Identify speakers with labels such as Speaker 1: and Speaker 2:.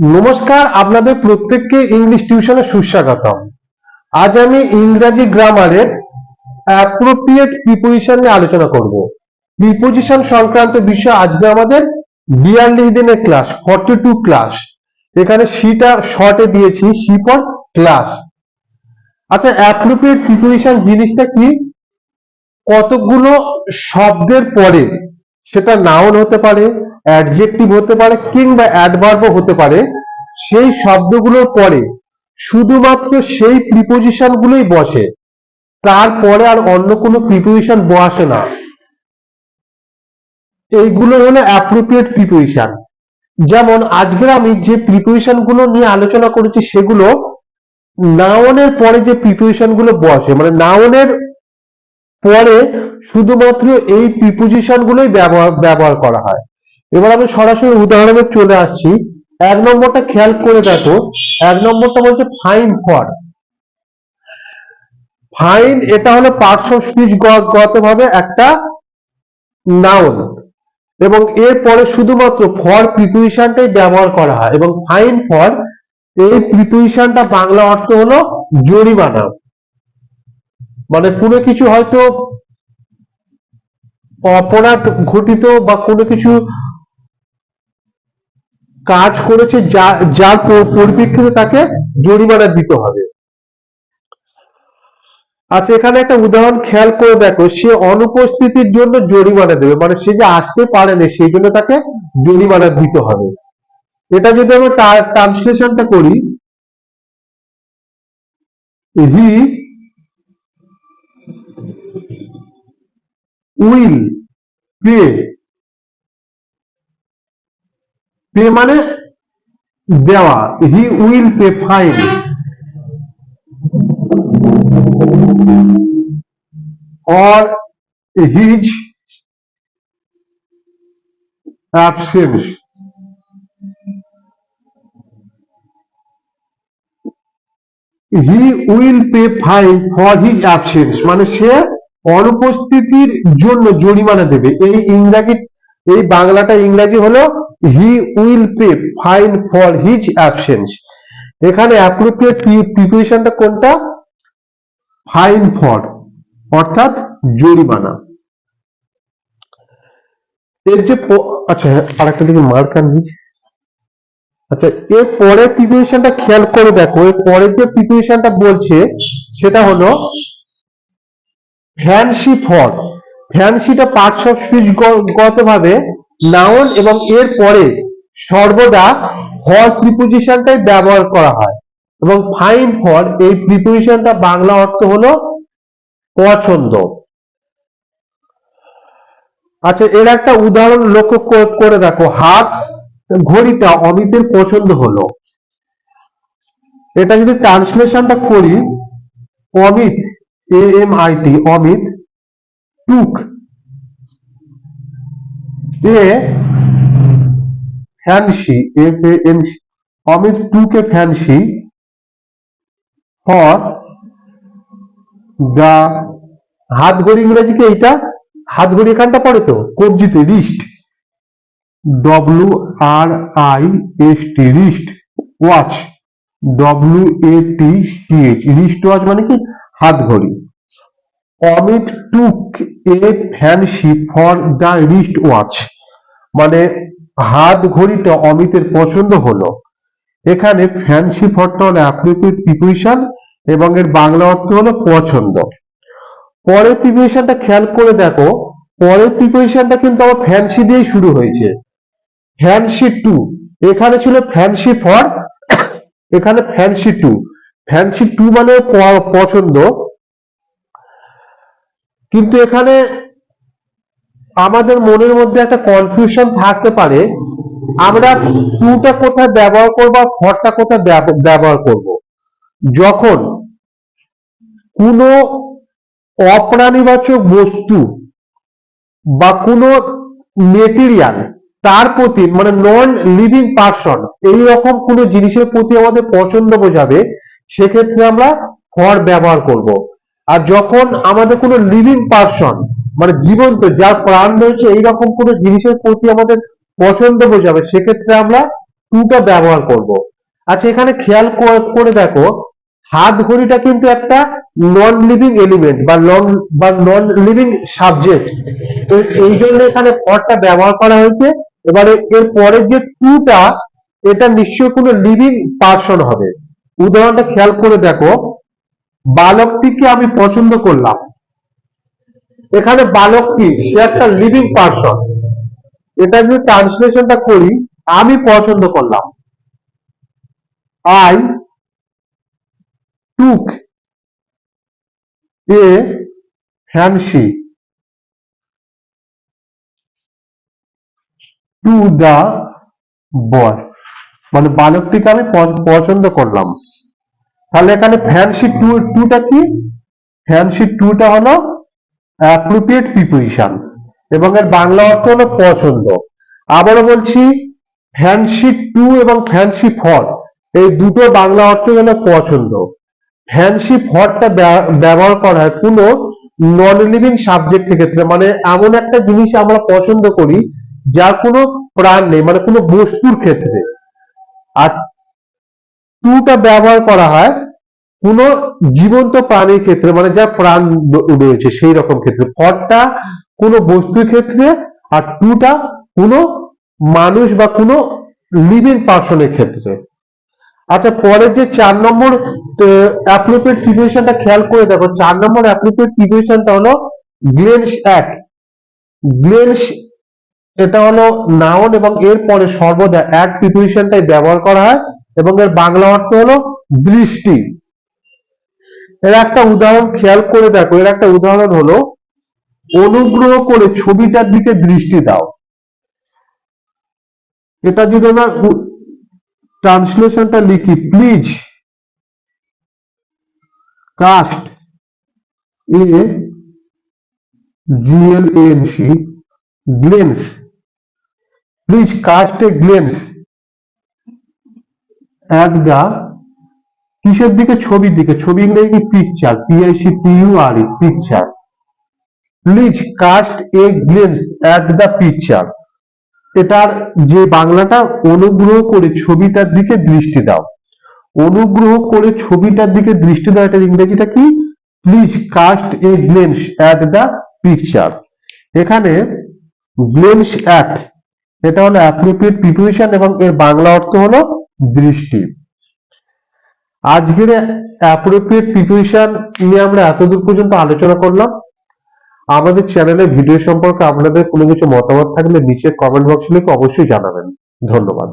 Speaker 1: নমস্কার, আপনাদের প্রত্যেককে ইংলিশ টিউশনে সুস্বাগতম। আজ আমি ইংরাজি গ্রামারের অ্যাপ্রোপ্রিয়েট প্রিপোজিশন নিয়ে আলোচনা করব। প্রিপোজিশন সংক্রান্ত বিষয় আজকে আমাদের বিয়াল্লিশ দিনের ক্লাস ফর্টি টু ক্লাস এখানে সিটা শর্টে দিয়েছি সি ফর ক্লাস আচ্ছা অ্যাপ্রোপ্রিয়েট প্রিপোজিশন জিনিসটা কি? কতগুলো শব্দের পরে সেটা নাউন হতে পারে অ্যাডজেক্টিভ হতে পারে কিংবা অ্যাডভার্বও হতে পারে, সেই শব্দগুলোর পরে শুধুমাত্র সেই প্রিপোজিশন গুলোই বসে, তারপরে আর অন্য কোনো প্রিপোজিশন বসে না। এইগুলো হলো অ্যাপ্রোপ্রিয়েট প্রিপোজিশন যেমন আজকে আমি যে প্রিপোজিশনগুলো নিয়ে আলোচনা করেছি সেগুলো নাউনের পরে যে প্রিপোজিশনগুলো বসে মানে নাউনের পরে শুধুমাত্র এই প্রিপোজিশন গুলোই ব্যবহার ব্যবহার করা হয়। এবার আমি সরাসরি উদাহরণে চলে আসছি। এক নম্বরটা খেয়াল করে দেখো। এক নম্বরটা বলছে ফাইন ফর ফাইন এটা হলো অফ স্পিচ গত ভাবে একটা নাউন এবং এর পরে শুধুমাত্র ফর প্রিপোজিশনটাই ব্যবহার করা হয়। এবং ফাইন ফর এই প্রিপোজিশনটা বাংলা অর্থ হলো জরিমানা। মানে কোনো কিছু হয়তো অপরাধ ঘটিত বা কোনো কিছু কাজ করেছে, যা যার পরিপ্রেক্ষিতে তাকে জরিমানা দিতে হবে। আচ্ছা এখানে একটা উদাহরণ খেয়াল করে দেখো, সে অনুপস্থিতির জন্য জরিমানা দেবে মানে সে যে আসতে পারেনি, সেই জন্য তাকে জরিমানা দিতে হবে। এটা যদি আমরা ট্রান্সলেশনটা করি হি উইল পে পে মানে দেওয়া he will pay fine or his absence he will pay fine for his absence মানে সে অনুপস্থিতির জন্য জরিমানা দেবে। এই ইংরাজি, এই বাংলাটা ইংরাজি হলো he will pay fine for his absence এখানে অ্যাপ্রোপ্রিয়েট প্রিপোজিশনটা কোনটা? ফাইন ফর অর্থাৎ জরিমানা। এর যে আচ্ছা আরেকটা দিকে মার্ক আনবি। আচ্ছা এর পরের প্রিপোজিশনটা খেয়াল করে দেখো। এর পরের যে প্রিপোজিশনটা বলছে, সেটা হলো ফ্যান্সি ফর ফ্যান্সিটা পার্টস অফ স্পিচ গত ভাবে নাউন এবং এর পরে সর্বদা ফর প্রিপোজিশনটাই ব্যবহার করা হয়। এবং ফাইন ফর এই প্রিপোজিশনটা বাংলা অর্থ হলো পছন্দ। আচ্ছা এর একটা উদাহরণ লক্ষ্য কর- দেখো। হাত, ঘড়িটা অমিতের পছন্দ হলো। এটা যদি ট্রান্সলেশনটা করি, Amit A M I T Amit, took. A fancy F A Amit took a fancy for the হাত ঘড়ি ইংরেজিতে এইটা? হাত ঘড়ি এখানটা পড়ে তো, কবজিতে wrist W R I S T wrist watch W A T C H wrist watch মানে কি? হাত ঘড়ি Amit took a fancy for the wrist watch মানে হাত ঘড়িটা অমিতের পছন্দ হলো। এখানে ফ্যান্সি ফরটা হলো অ্যাপ্রোপ্রিয়েট প্রিপোজিশন এবং এর বাংলা অর্থ হলো পছন্দ। পরের প্রিপোজিশনটা খেয়াল করে দেখো, পরের প্রিপোজিশনটা কিন্তু আমার ফ্যান্সি দিয়েই শুরু হয়েছে। ফ্যান্সি টু এখানে ছিল ফ্যান্সি ফর এখানে ফ্যান্সি টু ফ্যান্সি টু মানে পছন্দ। কিন্তু এখানে আমাদের মনের মধ্যে একটা কনফিউশন থাকতে পারে, আমরা টুটা কোথায় ব্যবহার করব আর ফরটা কোথায় ব্যবহার করব। যখন কোনো অপ্রাণীবাচক বস্তু বা কোনো মেটেরিয়াল তার প্রতি মানে নন লিভিং পার্সন এই রকম কোনো জিনিসের প্রতি আমাদের পছন্দ বোঝাবে, সেক্ষেত্রে আমরা ফর ব্যবহার করব। আর যখন আমাদের কোনো লিভিং পার্সন মানে জীবন্ত, যার প্রাণ রয়েছে, এইরকম কোনো জিনিসের প্রতি আমাদের পছন্দ বোঝাবে সেক্ষেত্রে আমরা টুটা ব্যবহার করব। আচ্ছা এখানে খেয়াল করে- দেখো, হাত ঘড়িটা কিন্তু একটা নন লিভিং এলিমেন্ট বা নন বা নন লিভিং সাবজেক্ট তো এই জন্য এখানে ফরটা ব্যবহার করা হয়েছে। এবারে এর পরের যে টুটা এটা নিশ্চয়ই কোনো লিভিং পার্সন হবে। উদাহরণটা খেয়াল করে দেখো বালকটিকে আমি পছন্দ করলাম। এখানে বালকটি সে একটা লিভিং পার্সন এটা যদি ট্রান্সলেশনটা করি, আমি পছন্দ করলাম। I took a fancy to the boy মানে বালকটিকে আমি পছন্দ করলাম। তাহলে এখানে ফ্যান্সি টু টুটা কি ফ্যান্সি টুটা হলো অ্যাপ্রোপ্রিয়েট প্রিপোজিশন এবং এর বাংলা অর্থ হলো পছন্দ। আবারও বলছি ফ্যান্সি টু এবং ফ্যান্সি ফর এই দুটো বাংলা অর্থ হলো পছন্দ। ফ্যান্সি ফরটা ব্যবহার করা হয় কোনো নন লিভিং সাবজেক্টের ক্ষেত্রে মানে এমন একটা জিনিস আমরা পছন্দ করি যার কোনো প্রাণ নেই মানে কোনো বস্তুর ক্ষেত্রে। আর টুটা ব্যবহার করা হয় কোনো জীবন্ত প্রাণীর ক্ষেত্রে মানে যার প্রাণ রয়েছে সেই রকম ক্ষেত্রে। ফরটা কোনো বস্তুর ক্ষেত্রে আর টুটা কোনো মানুষ বা কোনো লিভিং পার্সনের ক্ষেত্রে। আচ্ছা পরের যে চার নম্বর অ্যাপ্রোপ্রিয়েট প্রিপোজিশনটা খেয়াল করে দেখো। চার নম্বর অ্যাপ্রোপ্রিয়েট প্রিপোজিশনটা হলো গ্লেন্স এক গ্লেন্স এটা হলো নাউন এবং এর পরে সর্বদা এক প্রিপোজিশনটাই ব্যবহার করা হয়। এবং এর বাংলা অর্থ হলো দৃষ্টি এর একটা উদাহরণ খেয়াল করে দেখো, এর একটা উদাহরণ হলো, অনুগ্রহ করে ছবিটার দিকে দৃষ্টি দাও। এটা যদি আমরা ট্রান্সলেশনটা লিখি please cast a GLNC glance please cast a glance the কিসের দিকে? ছবির দিকে। ছবি ইংরেজি picture PIC E picture please cast a glance at the picture এটার যে বাংলাটা, অনুগ্রহ করে ছবিটার দিকে দৃষ্টি দাও। অনুগ্রহ করে ছবিটার দিকে দৃষ্টি দাও। এটার ইংরেজিটা কি? Please cast a glance at the picture এখানে গ্লেন্স অ্যাট এটা হলো অ্যাপ্রোপ্রিয়েট প্রিপোজিশন এবং এর বাংলা অর্থ হলো দৃষ্টি। আজকের অ্যাপ্রোপ্রিয়েট প্রিপারেশন নিয়ে আমরা এতদূর পর্যন্ত আলোচনা করলাম। আমাদের চ্যানেলে ভিডিও সম্পর্কে আপনাদের কোনো কিছু মতামত থাকলে নিচে কমেন্ট বক্সে লিখে অবশ্যই জানাবেন। ধন্যবাদ।